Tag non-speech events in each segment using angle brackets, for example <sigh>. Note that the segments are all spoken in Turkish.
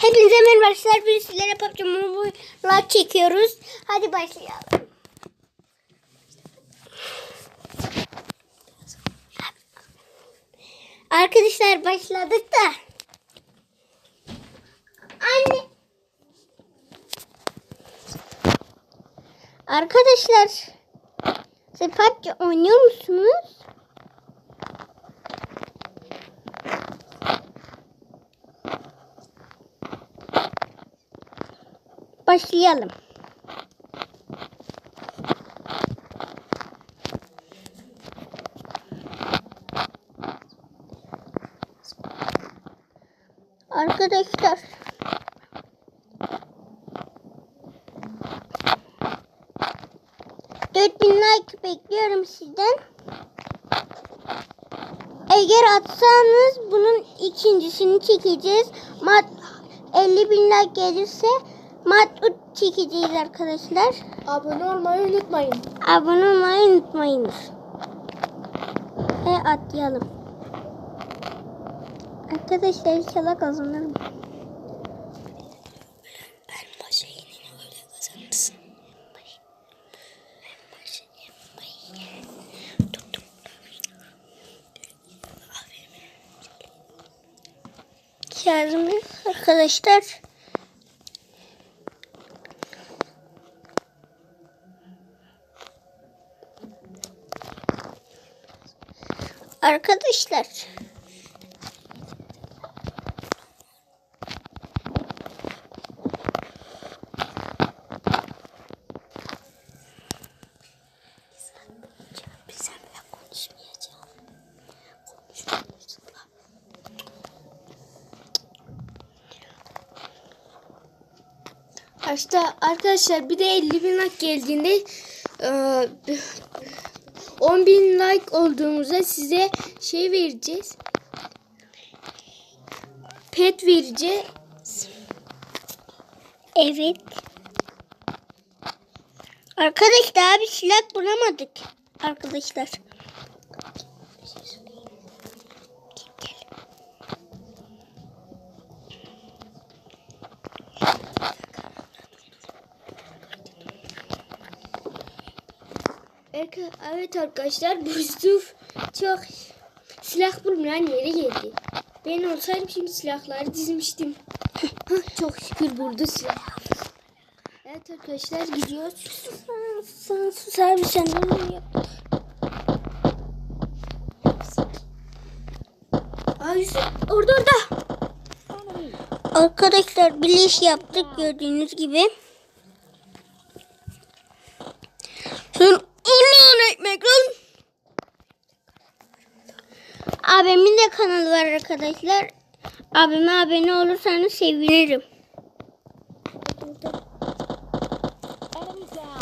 Hepinize merhaba arkadaşlar. Biz sizlere PUBG Mobile'la çekiyoruz. Hadi başlayalım. Arkadaşlar başladık da. Anne. Arkadaşlar. Siz PUBG oynuyor musunuz? Başlayalım. Arkadaşlar. Dört bin like bekliyorum sizden. Eğer atsanız bunun ikincisini çekeceğiz. Mat 50 bin like gelirse mat çekeceğiz arkadaşlar. Abone olmayı unutmayın. Abone olmayı unutmayınız. Ve atlayalım. Arkadaşlar inşallah kazanırım. Ben başa Arkadaşlar. Konuşmayacağım. Arkadaşlar, bir de 50 bin like geldiğinde 10 bin like olduğumuzda size şey vereceğiz. Pet vereceğiz. Evet. Arkadaşlar bir silah bulamadık. Arkadaşlar. Evet arkadaşlar bu Yusuf çok silah bulmayan yere geldi. Ben olsaydım şimdi silahları dizmiştim. Çok şükür buldu silah. Evet arkadaşlar gidiyoruz. Sen susar mısın? Sen onu yap. Orada orada. Arkadaşlar bir iş yaptık gördüğünüz gibi. Sen Allah'ın ekmek lan. Abimin de kanalı var arkadaşlar. Abime abone olursanız sevinirim.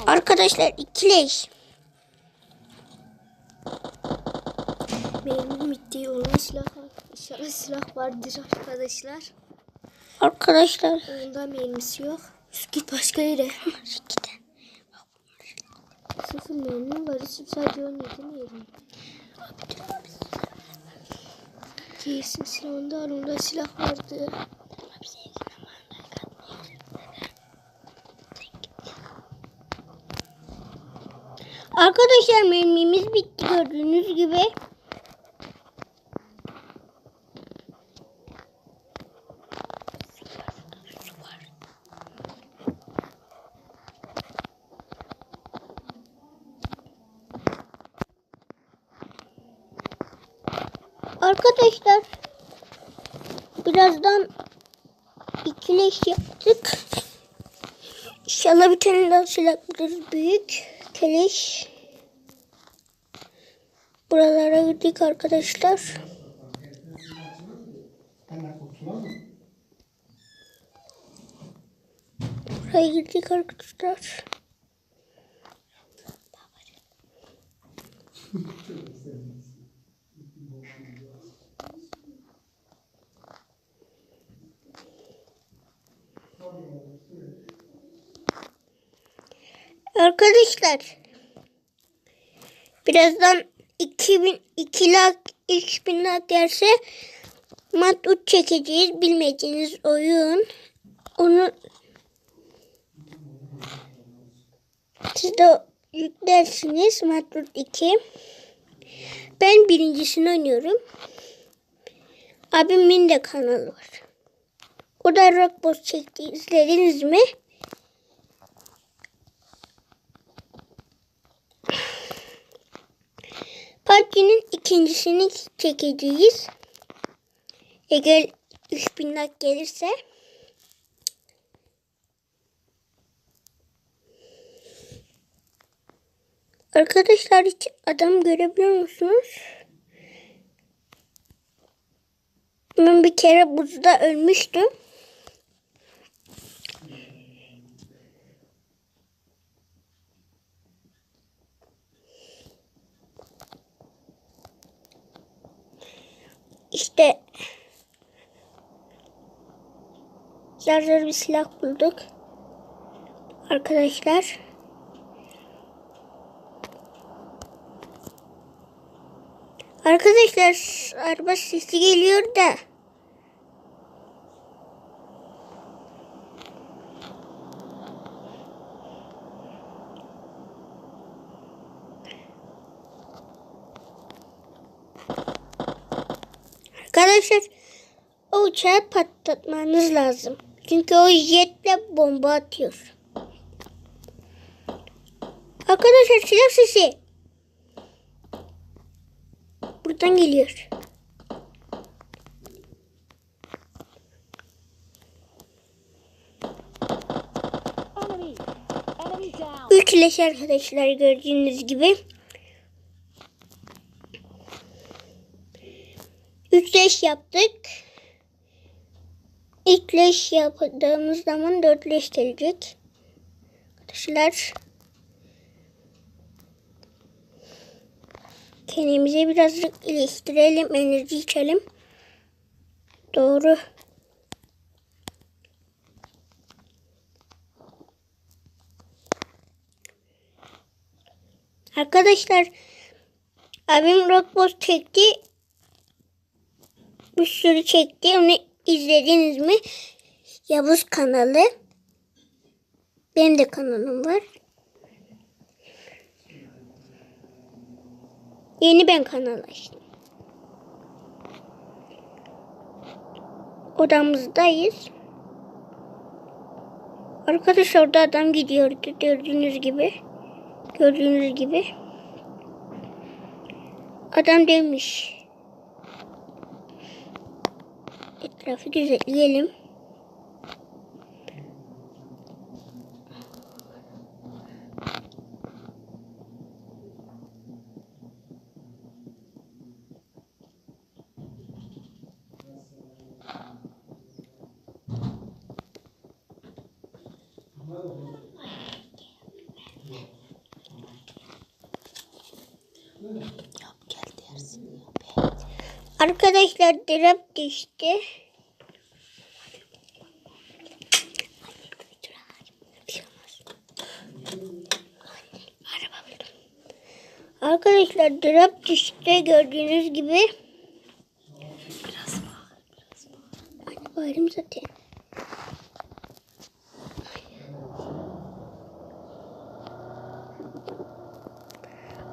Arkadaşlar ikileş. Benim bitti onun silah İnşallah silah vardır arkadaşlar. Arkadaşlar. Onda mermisi yok. Git başka yere. Sıfır mermi var. Yusuf sadece 17 mermi. Girsin silahında al. Onda silah vardı. Arkadaşlar mermimiz bitti gördüğünüz gibi. Arkadaşlar birazdan ikileş yaptık. İnşallah bir tane daha silah buluruz. Büyük keleş. Buralara girdik arkadaşlar. Buraya girdik arkadaşlar. <laughs> Arkadaşlar birazdan 2000 2 lak 3000 lak gelse Matut çekeceğiz. Bilmediğiniz oyun. Onu siz de yüklersiniz. Matut 2. Ben birincisini oynuyorum. Abimin de kanalı var. O da Rockboss çekti. İzlediniz mi? Partinin ikincisini çekeceğiz. Eğer 3000 like gelirse. Arkadaşlar hiç adam görebiliyor musunuz? Ben bir kere buzda ölmüştüm. İşte zar bir silah bulduk. Arkadaşlar. Arkadaşlar araba sesi geliyor da. Arkadaşlar o uçağı patlatmanız lazım. Çünkü o jetle bomba atıyor. Arkadaşlar silah sesi. Buradan geliyor. Üç leş arkadaşlar gördüğünüz gibi. Üç leş yaptık. İlk leş yaptığımız zaman dört leş gelecek. Arkadaşlar. Kendimize birazcık iyileştirelim. Enerji içelim. Doğru. Arkadaşlar abim Rockboss çekti. Bir sürü çekti. Onu izlediniz mi? Yavuz kanalı. Benim de kanalım var. Yeni ben kanal açtım. Odamızdayız. Arkadaşlar orada adam gidiyordu gördüğünüz gibi. Gördüğünüz gibi. Adam demiş. Etrafı gözetleyelim. Arkadaşlar drop düştü. Arkadaşlar drop düştü gördüğünüz gibi. Biraz Biraz bağırayım zaten.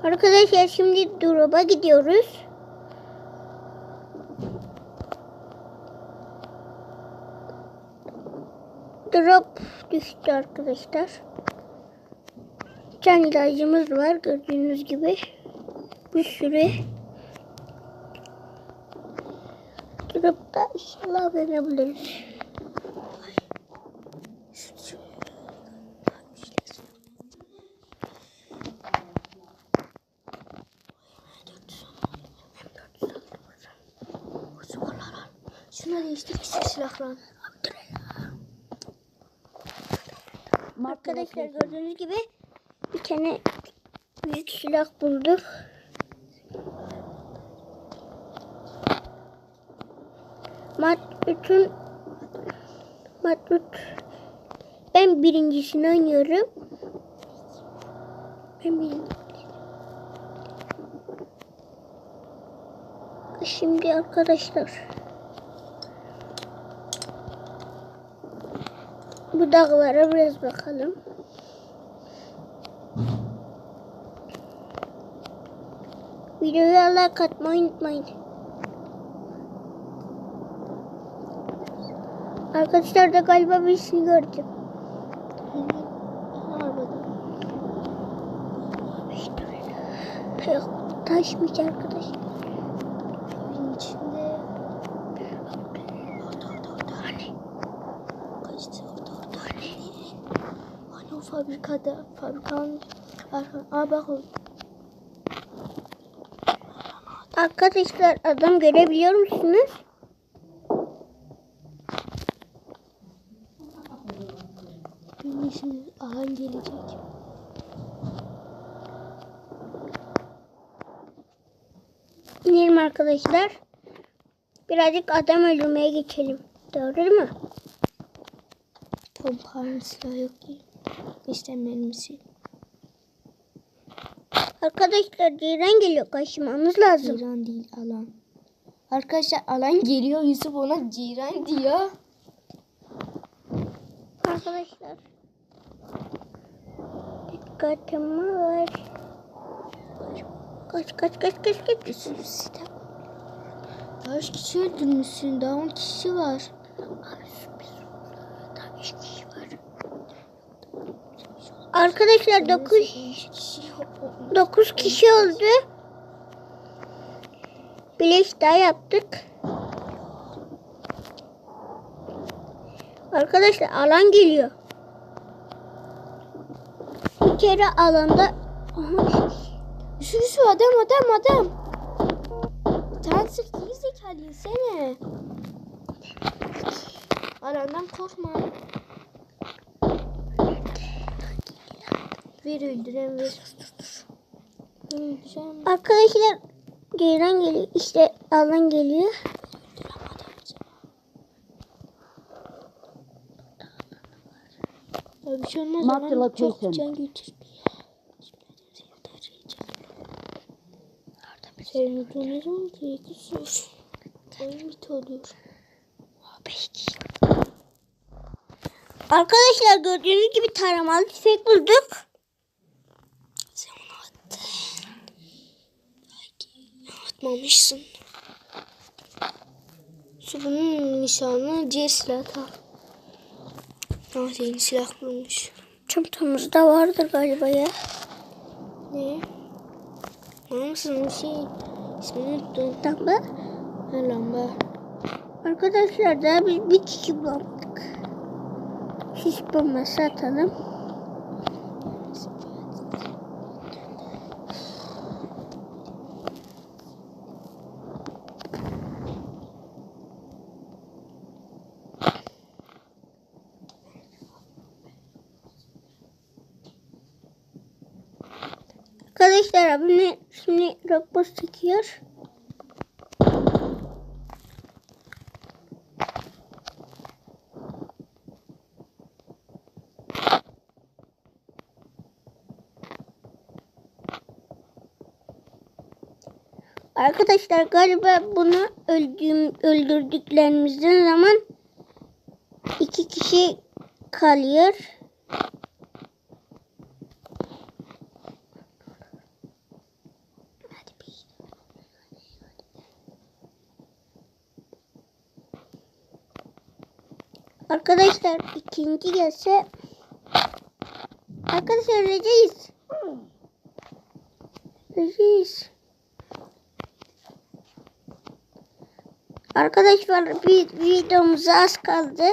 Arkadaşlar şimdi drop'a gidiyoruz. Drop düştü arkadaşlar. Can ilacımız var gördüğünüz gibi. Bir sürü. Drop'ta inşallah verebiliriz. Şuna değiştir küçük silahlar. Arkadaşlar gördüğünüz gibi bir tane büyük silah bulduk. Matrut'un Matrut ben birincisini oynuyorum. Ben birincisini. Şimdi arkadaşlar bu dağlara biraz bakalım. Videoya like atmayı unutmayın. Arkadaşlar da galiba bir şey gördüm. Yok taşmış arkadaşlar. Evin içinde. Orada orada orada hani. Kaçtı orada orada hani. Hani o fabrikada, fabrikanın aa bak o. Arkadaşlar adam görebiliyor musunuz? Şimdi alan gelecek. İnelim arkadaşlar. Birazcık adam öldürmeye geçelim. Doğru mu? Pompanın silahı yok ki. İşte mermisi. Arkadaşlar Ceyran geliyor. Kaçmamız lazım. Ciran değil alan. Arkadaşlar alan geliyor. Yusuf ona ciran diyor. Arkadaşlar. Dikkatimi var. Kaç kaç kaç kaç kaç. Yusuf. Daha üç kişi öldürmüşsün. Daha on kişi var. Daha üç kişi var. Arkadaşlar 9 Üç kişi yok. 9 kişi oldu. Bileş daha yaptık. Arkadaşlar alan geliyor. Bir kere alanda Yusuf Yusuf adam adam adam. Sen geri zekalı sene. Alandan korkma. Ver öldüren ver. Arkadaşlar Ceylan geliyor. İşte alan geliyor. Ya bir şey olmaz. Mark the location. can götür. Seni tanıyorum ki Yusuf. Oyun bit oluyor. Arkadaşlar gördüğünüz gibi taramalı tüfek bulduk. Sen onu attın. Atmamışsın. Su bunun nişanı diğer silah tak. Ah yeni silah bulmuş. Çantamızda vardır galiba ya. Ne? Hangisinin şey? İsmini unuttum. Lamba. Ha lamba. Arkadaşlar daha biz bir kişi bulamadık. Sis bombası atalım. Arkadaşlar abone şimdi rockbox çekiyor. Arkadaşlar galiba bunu öldüğüm, öldürdüklerimizden zaman iki kişi kalıyor. Arkadaşlar ikinci gelse Arkadaşlar öleceğiz. Öleceğiz. Arkadaşlar bir videomuz az kaldı.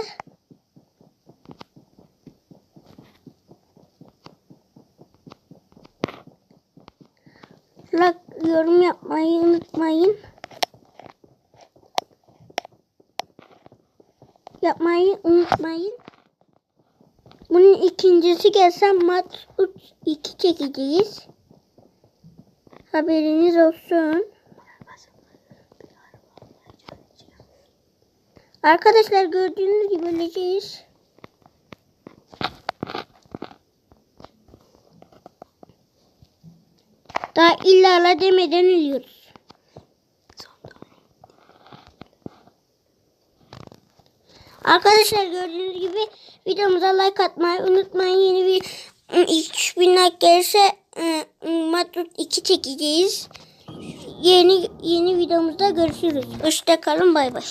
Like, yorum yapmayı unutmayın. Yapmayı unutmayın. Bunun ikincisi gelse mat 2 çekeceğiz. Haberiniz olsun. Arkadaşlar gördüğünüz gibi öleceğiz. Daha illa la demeden ölüyoruz. Arkadaşlar gördüğünüz gibi videomuza like atmayı unutmayın. Yeni bir 3000 like gelirse e, Matut 2 çekeceğiz. Yeni yeni videomuzda görüşürüz. Hoşça kalın bay bay.